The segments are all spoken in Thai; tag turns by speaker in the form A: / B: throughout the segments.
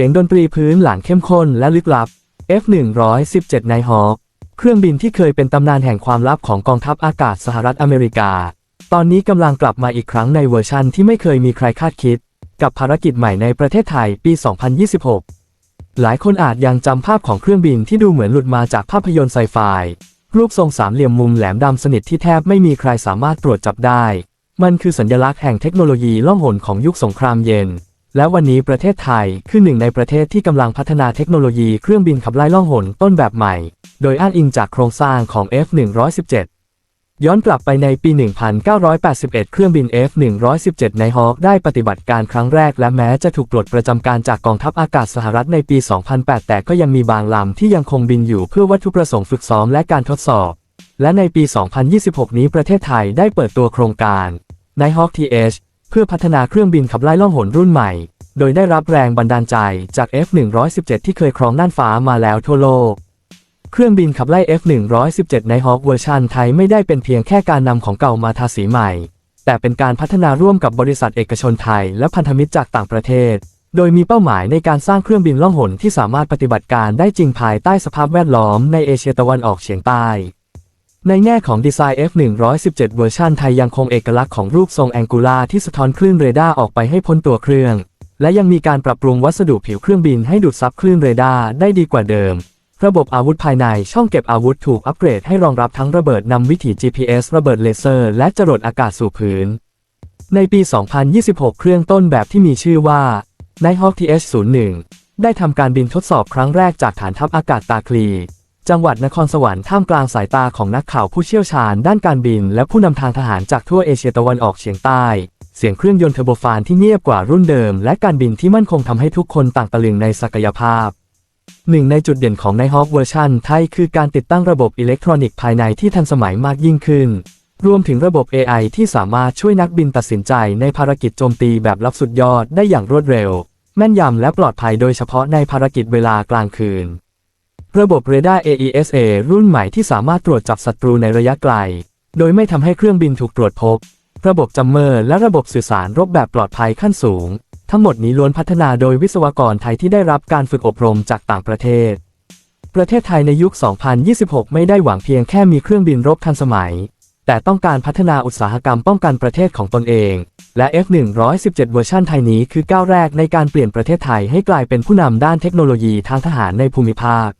A: สียงดนตรีพื้นหลังเข้มข้นและลึกลับ F-117 ไนฮอ k เครื่องบินที่เคยเป็นตำนานแห่งความลับของกองทัพอากาศสหรัฐอเมริกา ตอนนี้กำลังกลับมาอีกครั้งในเวอร์ชันที่ไม่เคยมีใครคาดคิด กับภารกิจใหม่ในประเทศไทยปี 2026 หลายคนอาจยังจำภาพของเครื่องบินที่ดูเหมือนหลุดมาจากภาพยนตร์ไซไฟรูปทรงสามเหลี่ยมมุมแหลมดำสนิทที่แทบไม่มีใครสามารถตรวจจับได้ มันคือสัญลักษณ์แห่งเทคโนโลยีล่องหนของยุคสงครามเย็น และวันนี้ประเทศไทยคือหนึ่งในประเทศที่กำลังพัฒนาเทคโนโลยีเครื่องบินขับไล่ล่องหนต้นแบบใหม่ โดยอ้างอิงจากโครงสร้างของ F117 ย้อนกลับไปในปี 1981 เครื่องบิน F117 ในฮอ k ได้ปฏิบัติการครั้งแรกและแม้จะถูกปลดประจำการจากกองทัพอากาศสหรัฐในปี 2008 แต่ก็ยังมีบางลำที่ยังคงบินอยู่เพื่อวัตถุประสงค์ฝึกซ้อมและการทดสอบ และในปี 2026 นี้ประเทศไทยได้เปิดตัวโครงการ Nighthawk TH เพื่อพัฒนาเครื่องบินขับไล่ล่องหนรุ่นใหม่ โดยได้รับแรงบันดาลใจจาก F117 ที่เคยครองน่านฟ้ามาแล้วทั่วโลก เครื่องบินขับไล่ F117 ในฮอ k เวอร์ชันไทยไม่ได้เป็นเพียงแค่การนำของเก่ามาทาสีใหม่ แต่เป็นการพัฒนาร่วมกับบริษัทเอกชนไทย และพันธมิตรจากต่างประเทศ โดยมีเป้าหมายในการสร้างเครื่องบินล่องหนที่สามารถปฏิบัติการได้จริงภายใต้สภาพแวดล้อมในเอเชียตะวันออกเฉียงใต้ ในแง่ของดีไซน์ F117 เวอร์ชันไทยยังคงเอกลักษณ์ของรูปทรงแองกูลาที่สะท้อนคลื่นเรดาร์ออกไปให้พ้นตัวเครื่อง และยังมีการปรับปรุงวัสดุผิวเครื่องบินให้ดูดซับคลื่นเรดาร์ได้ดีกว่าเดิม ระบบอาวุธภายในช่องเก็บอาวุธถูกอัปเกรดให้รองรับทั้งระเบิดนำวิถี GPS ระเบิดเลเซอร์ และจรวดอากาศสู่พื้น ในปี 2026 เครื่องต้นแบบที่มีชื่อว่า Nighthawk TH01 ได้ทำการบินทดสอบครั้งแรกจากฐานทัพอากาศตาคลี จังหวัดนครสวรรค์ท่ามกลางสายตาของนักข่าวผู้เชี่ยวชาญด้านการบิน และผู้นำทางทหารจากทั่วเอเชียตะวันออกเฉียงใต้ เสียงเครื่องยนต์เทอร์โบฟานที่เงียบกว่ารุ่นเดิม และการบินที่มั่นคงทำให้ทุกคนต่างตะลึงในศักยภาพหนึ่งในจุดเด่นของ Nighthawk เวอร์ชันไทยคือการติดตั้งระบบอิเล็กทรอนิกส์ภายในที่ทันสมัยมากยิ่งขึ้น รวมถึงระบบ AI ที่สามารถช่วยนักบินตัดสินใจในภารกิจโจมตีแบบลับสุดยอดได้อย่างรวดเร็ว แม่นยำและปลอดภัยโดยเฉพาะในภารกิจเวลากลางคืน ระบบเรดาร์ AESA รุ่นใหม่ที่สามารถตรวจจับศัตรูในระยะไกล โดยไม่ทำให้เครื่องบินถูกตรวจพบ ระบบจัมเมอร์และระบบสื่อสารรบแบบปลอดภัยขั้นสูง ทั้งหมดนี้ล้วนพัฒนาโดยวิศวกรไทยที่ได้รับการฝึกอบรมจากต่างประเทศ ประเทศไทยในยุค 2026 ไม่ได้หวังเพียงแค่มีเครื่องบินรบทันสมัย แต่ต้องการพัฒนาอุตสาหกรรมป้องกันประเทศของตนเอง และ F117 เวอร์ชันไทยนี้คือก้าวแรกในการเปลี่ยนประเทศไทยให้กลายเป็นผู้นำด้านเทคโนโลยีทางทหารในภูมิภาค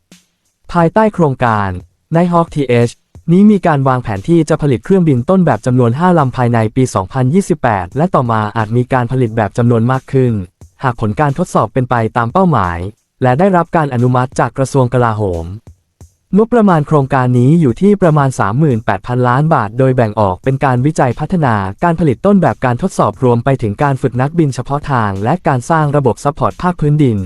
A: ภายใต้โครงการ Nighthawk TH นี้มีการวางแผนที่จะผลิตเครื่องบินต้นแบบจำนวน 5 ลำภายในปี 2028 และต่อมาอาจมีการผลิตแบบจำนวนมากขึ้น หากผลการทดสอบเป็นไปตามเป้าหมาย และได้รับการอนุมัติจากกระทรวงกลาโหมงบประมาณโครงการนี้อยู่ที่ประมาณ 38,000 ล้านบาท โดยแบ่งออกเป็นการวิจัยพัฒนา การผลิตต้นแบบการทดสอบรวมไปถึงการฝึกนักบินเฉพาะทาง และการสร้างระบบซัพพอร์ตภาคพื้นดิน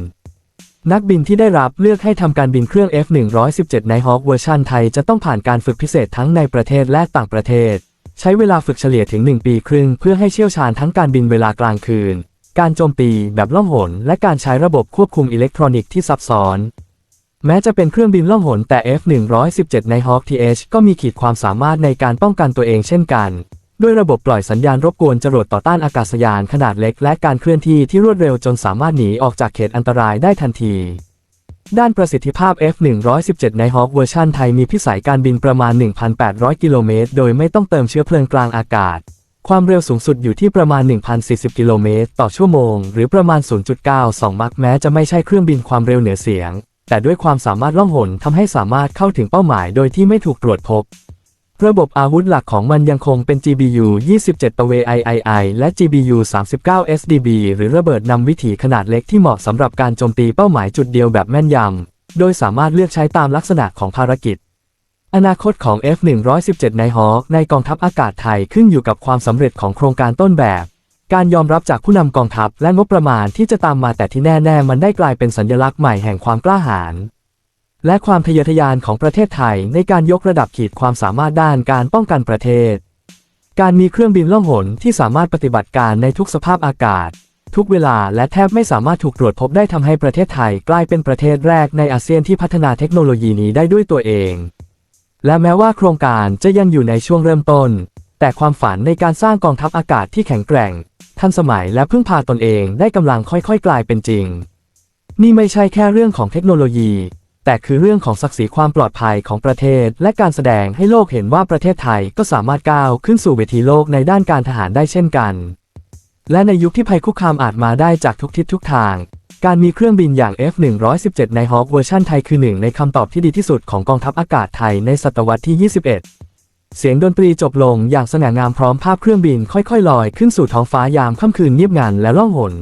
A: นักบินที่ได้รับเลือกให้ทำการบินเครื่อง F117 ในฮอ k เวอร์ชันไทยจะต้องผ่านการฝึกพิเศษทั้งในประเทศและต่างประเทศ ใช้เวลาฝึกเฉลี่ยถึง 1 ปีครึ่ง เพื่อให้เชี่ยวชาญทั้งการบินเวลากลางคืน การโจมตีแบบล่องหน และการใช้ระบบควบคุมอิเล็กทรอนิกส์ที่ซับซ้อน แม้จะเป็นเครื่องบินล่องหนแต่ F117 ใน Hawk TH ก็มีขีดความสามารถในการป้องกันตัวเองเช่นกัน ด้วยระบบปล่อยสัญญาณรบกวนจรวดต่อต้านอากาศยานขนาดเล็กและการเคลื่อนที่ที่รวดเร็วจนสามารถหนีออกจากเขตอันตรายได้ทันที ด้านประสิทธิภาพ F117 ใน Hawk เวอร์ชันไทยมีพิสัยการบินประมาณ 1,800 กิโลเมตร โดยไม่ต้องเติมเชื้อเพลิงกลางอากาศ ความเร็วสูงสุดอยู่ที่ประมาณ 1,040 กิโลเมตรต่อชั่วโมง หรือประมาณ 0.92 มักแม้จะไม่ใช่เครื่องบินความเร็วเหนือเสียง แต่ด้วยความสามารถล่องหนทำให้สามารถเข้าถึงเป้าหมายโดยที่ไม่ถูกตรวจพบ ระบบอาวุธหลักของมันยังคงเป็น GBU 27ตัวเว III และ GBU 39 SDB หรือระเบิดนำวิถีขนาดเล็กที่เหมาะสำหรับการโจมตีเป้าหมายจุดเดียวแบบแม่นยำ โดยสามารถเลือกใช้ตามลักษณะของภารกิจ อนาคตของ F117 ในฮอ k ในกองทัพอากาศไทยขึ้นอยู่กับความสำเร็จของโครงการต้นแบบ การยอมรับจากผู้นำกองทัพและงบประมาณที่จะตามมาแต่ที่แน่ ๆ มันได้กลายเป็นสัญลักษณ์ใหม่แห่งความกล้าหาญ และความทะเยอทะยานของประเทศไทยในการยกระดับขีดความสามารถด้านการป้องกันประเทศ การมีเครื่องบินล่องหนที่สามารถปฏิบัติการในทุกสภาพอากาศ ทุกเวลาและแทบไม่สามารถถูกตรวจพบได้ทำให้ประเทศไทยกลายเป็นประเทศแรกในอาเซียนที่พัฒนาเทคโนโลยีนี้ได้ด้วยตัวเอง และแม้ว่าโครงการจะยังอยู่ในช่วงเริ่มต้น แต่ความฝันในการสร้างกองทัพอากาศที่แข็งแกร่ง ทันสมัยและพึ่งพาตนเองได้กำลังค่อยๆ กลายเป็นจริง นี่ไม่ใช่แค่เรื่องของเทคโนโลยี แต่คือเรื่องของศักดิ์ศรีความปลอดภัยของประเทศ และการแสดงให้โลกเห็นว่าประเทศไทยก็สามารถก้าวขึ้นสู่เวทีโลกในด้านการทหารได้เช่นกัน และในยุคที่ภัยคุกคามอาจมาได้จากทุกทิศทุกทาง การมีเครื่องบินอย่าง F-117 ในฮอ k เวอร์ชันไทยคือหนึ่งในคำตอบที่ดีที่สุดของกองทัพอากาศไทยในศตวรรษที่ 21 เสียงดนตรีจบลงอย่างสง่างามพร้อมภาพเครื่องบินค่อยๆลอยขึ้นสู่ท้องฟ้ายามค่ำคืนเงียบงันและล่องหน